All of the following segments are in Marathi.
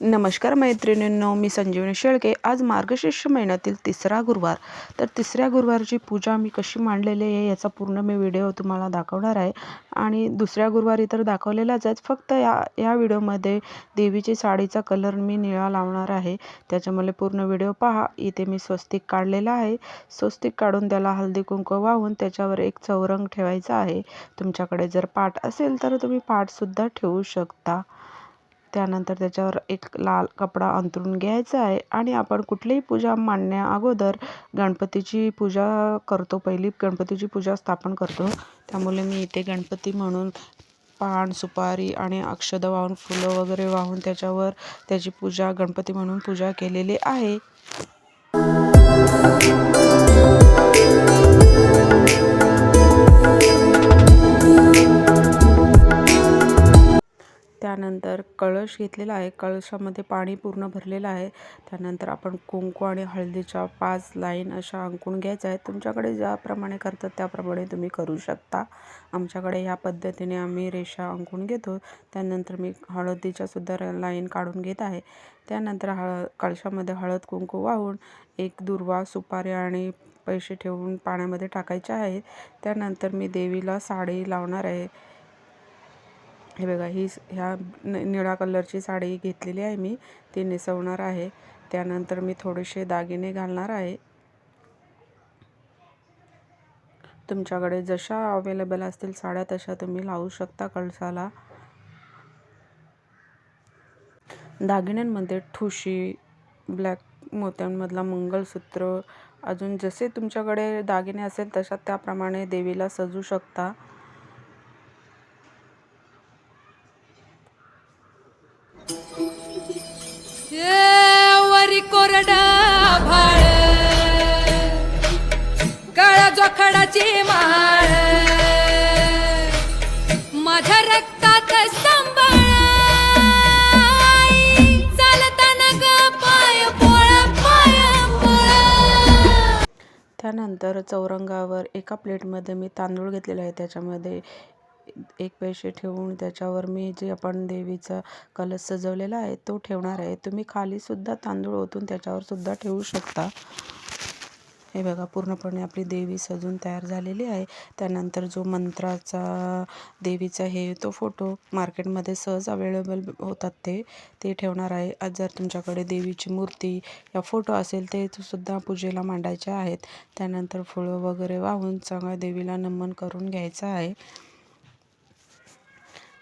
नमस्कार मैत्रिणींनो मी संजीवनी शेळके. आज मार्गशीर्ष महिन्यातील तिसरा गुरुवार. तर तिसऱ्या गुरुवारची पूजा मी कशी मांडलेली आहे याचा पूर्ण मी व्हिडिओ तुम्हाला दाखवणार आहे. आणि दुसऱ्या गुरुवारी तर दाखवलेलाच आहे. फक्त या या व्हिडिओमध्ये देवीची साडीचा कलर मी निळा लावणार आहे. त्याच्यामुळे पूर्ण व्हिडिओ पहा. इथे मी स्वस्तिक काढलेला आहे. स्वस्तिक काढून त्याला हळदी कुंकू वाहून त्याच्यावर एक चौरंग ठेवायचा आहे. तुमच्याकडे जर पाठ असेल तर तुम्ही पाठसुद्धा ठेवू शकता. त्यानंतर त्याच्यावर एक लाल कपडा अंथरून घ्यायचा आहे आणि आपण कुठलीही पूजा मांडण्या अगोदर गणपतीची पूजा करतो. पहिली गणपतीची पूजा स्थापन करतो. त्यामुळे मी इथे गणपती म्हणून पान सुपारी आणि अक्षदा वाहून फुलं वगैरे वाहून त्याच्यावर त्याची पूजा गणपती म्हणून पूजा केलेली आहे. त्यानंतर कळश घेतलेला आहे. कळशामध्ये पाणी पूर्ण भरलेलं आहे. त्यानंतर आपण कुंकू आणि हळदीच्या पाच लाईन अशा अंकून घ्यायच्या आहेत. तुमच्याकडे ज्याप्रमाणे करतात त्याप्रमाणे तुम्ही करू शकता. आमच्याकडे ह्या पद्धतीने आम्ही रेषा अंकून घेतो. त्यानंतर मी हळदीच्या सुद्धा लाईन काढून घेत आहे. त्यानंतर हळ कळशामध्ये हळद कुंकू वाहून एक दुर्वा सुपारी आणि पैसे ठेवून पाण्यामध्ये टाकायचे आहेत त्यानंतर मी देवीला साडी लावणार आहे. हे बघा ही ह्या निळ्या कलरची साडी घेतलेली आहे मी. ती नेसवणार आहे. त्यानंतर मी थोडेसे दागिने घालणार आहे. तुमच्याकडे जशा अवेलेबल असतील साड्या तशा तुम्ही लावू शकता कळसाला. दागिन्यांमध्ये ठुशी ब्लॅक मोत्यांमधला मंगलसूत्र अजून जसे तुमच्याकडे दागिने असेल तशा त्याप्रमाणे देवीला सजू शकता. वरी कोरडा भाळ. काळा जोखडाची माळ. माझ्या रक्तात सांभाळ चालताना ग पाय पोळ पाय पोळ. त्यानंतर चौरंगावर एका प्लेटमध्ये मी तांदूळ घेतलेला आहे. त्याच्यामध्ये एक पैसे ठेवून त्याच्यावर मी जे आपण देवीचा कलश सजवलेला आहे तो ठेवणार आहे. तुम्ही खालीसुद्धा तांदूळ ओतून त्याच्यावर सुद्धा ठेवू शकता. हे बघा पूर्णपणे आपली देवी सजून तयार झालेली आहे. त्यानंतर जो मंत्राचा देवीचा हे तो फोटो मार्केटमध्ये सहज अवेलेबल होतात ते ते ठेवणार आहे. आज जर तुमच्याकडे देवीची मूर्ती या फोटो असेल ते सुद्धा पूजेला मांडायचे आहेत. त्यानंतर फुलं वगैरे वाहून चांगल्या देवीला नमन करून घ्यायचं आहे.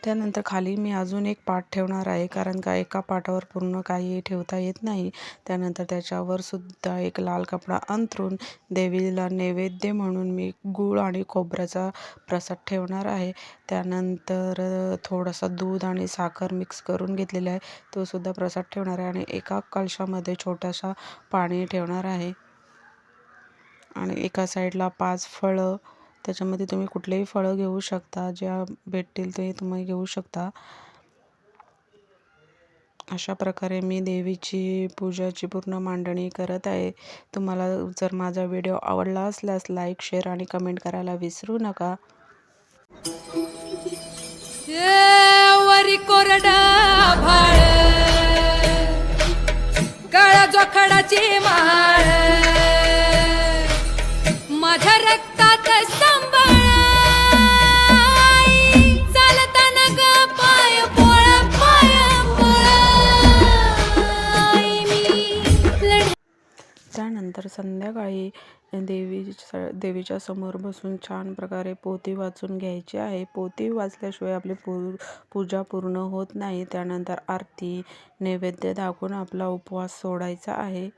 त्यानंतर खाली मी अजून एक पाट ठेवणार आहे कारण का एका पाटावर पूर्ण काही ठेवता येत नाही. त्यानंतर त्याच्यावर सुद्धा एक लाल कपडा अंथरून देवीला नैवेद्य म्हणून मी गूळ आणि खोबऱ्याचा प्रसाद ठेवणार आहे. त्यानंतर थोडासा दूध आणि साखर मिक्स करून घेतलेला आहे. तो सुद्धा प्रसाद ठेवणार आहे आणि एका कलशामध्ये छोटासा पाणी ठेवणार आहे. आणि एका साईडला पाच फळं त्याच्यामध्ये तुम्ही कुठलेही फळं घेऊ शकता ज्या भेटतील ते तुम्ही घेऊ शकता. अशा प्रकारे मी देवीची पूजाची पूर्ण मांडणी करत आहे. तुम्हाला जर माझा व्हिडिओ आवडला असल्यास लाईक शेअर आणि कमेंट करायला विसरू नका. कोरडा जोखडाची माळ. त्यानंतर संध्याकाळी देवीच्या देवीच्या समोर बसून छान प्रकारे पोथी वाचून घ्यायची आहे. पोथी वाचल्याशिवाय आपली पू पूजा पूर्ण होत नाही. त्यानंतर आरती नैवेद्य दाखवून आपला उपवास सोडायचा आहे.